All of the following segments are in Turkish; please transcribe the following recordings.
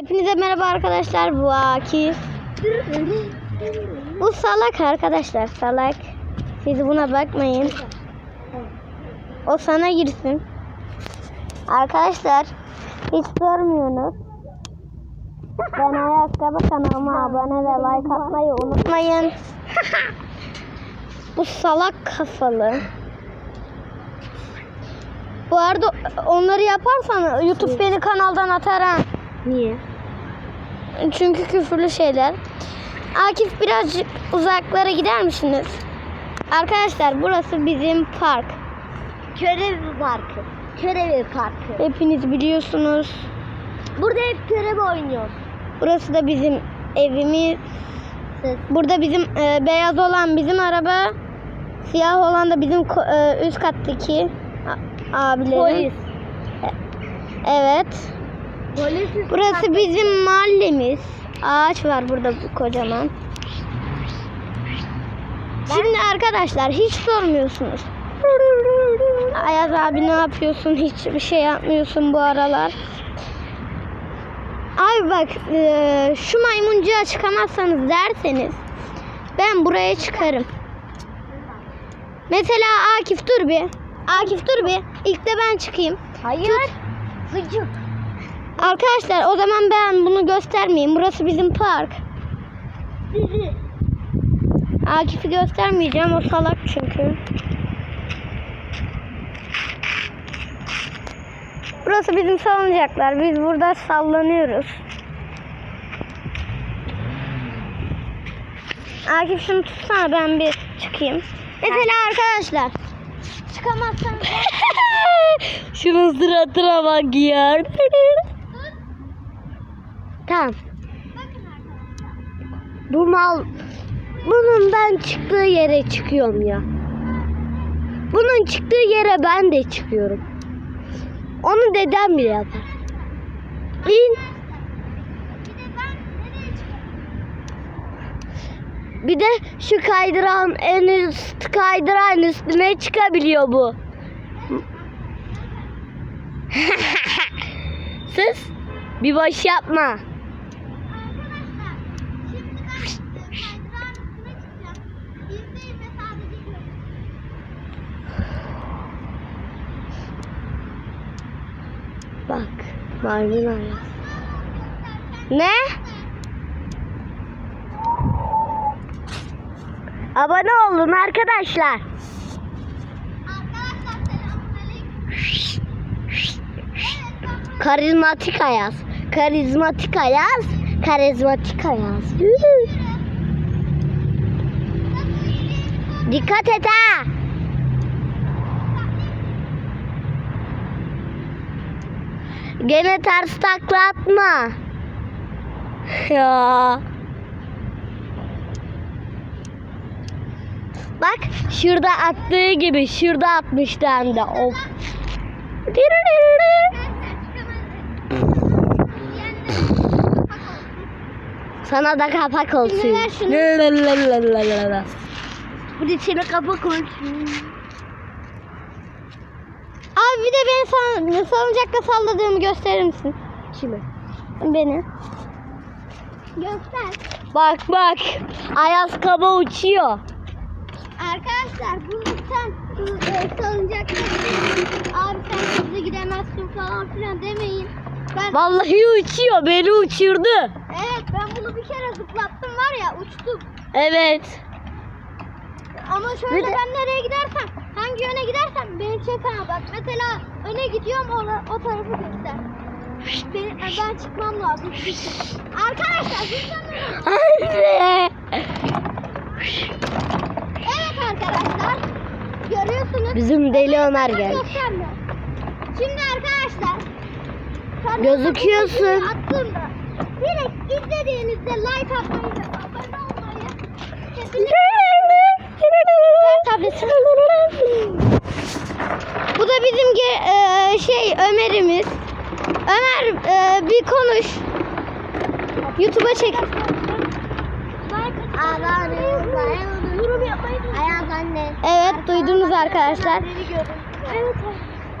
Hepinize merhaba arkadaşlar. Bu Akif. Bu salak arkadaşlar. Salak. Siz buna bakmayın. O sana girsin. Arkadaşlar hiç görmüyorsunuz. Ben ayakkabı kanalıma abone ve like atmayı unutmayın. Bu salak kafalı. Bu arada onları yaparsan YouTube beni kanaldan atar ha. Niye? Çünkü küfürlü şeyler. Akif birazcık uzaklara gider misiniz? Arkadaşlar burası bizim park. Körevi parkı. Körevi parkı. Hepiniz biliyorsunuz. Burada hep körevi oynuyoruz. Burası da bizim evimiz. Siz. Burada bizim e, beyaz olan bizim araba. Siyah olan da bizim e, üst kattaki abilerim. Polis. Evet. Burası bizim mahallemiz. Ağaç var burada kocaman. Şimdi arkadaşlar hiç sormuyorsunuz. Ayaz abi ne yapıyorsun? Hiçbir şey yapmıyorsun bu aralar. Abi bak e, şu maymuncuğa çıkamazsanız derseniz ben buraya çıkarım. Mesela Akif dur bir. Akif dur bir. İlk de ben çıkayım. Hayır. Gıcık. Arkadaşlar o zaman ben bunu göstermeyeyim. Burası bizim park. Akif'i göstermeyeceğim. O salak çünkü. Burası bizim salıncaklar. Biz burada sallanıyoruz. Akif şunu tutsana ben bir çıkayım. Mesela arkadaşlar çıkamazsanız Şunun suratına bak ya. tamam. Bu mal bunun ben çıktığı yere çıkıyorum ya. Bunun çıktığı yere ben de çıkıyorum. Onu dedem bile yapar. İn. Bir de şu kaydıran en üst kaydıran üstüne çıkabiliyor bu. Sus. Bir boş yapma. Bak. Maymun ayaz. Ne? Abone olun arkadaşlar. Karizmatik Ayaz. Karizmatik Ayaz. Karizmatik Ayaz. Dikkat et ha. Gene ters takla atma. Ya. Bak şurada attığı gibi şurada atmıştı hem de. Of. Sana da kapak olsun. Şimdi ver şunu. Lalalala. Bu da içine kapak olsun. Bir de beni sal- salıncakta salladığımı gösterir misin? Kimi? Beni. Göster. Bak bak. Ayaz kaba uçuyor. Arkadaşlar bunu sen e, salıncakta abi sen hızlı gidemezsin falan filan demeyin. Ben Vallahi uçuyor. Beni uçurdu. evet ben bunu bir kere zıplattım var ya uçtum. Evet. Ama şöyle Bir de- ben nereye gidersem hangi yöne gidersem beni çek ha bak mesela öne gidiyorum ona, o tarafı göster. Beni, ben çıkmam lazım. Arkadaşlar lütfen Anne. Evet arkadaşlar. Görüyorsunuz. Bizim deli Ömer geldi. Şimdi arkadaşlar. Gözüküyorsun. Attığımda direkt izlediğinizde like atmayı ve abone olmayı kesinlikle. Bu da bizim e, şey Ömer'imiz. Ömer e, bir konuş. YouTube'a çek. Evet duydunuz arkadaşlar.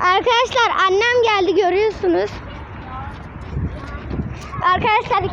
Arkadaşlar annem geldi görüyorsunuz. Arkadaşlar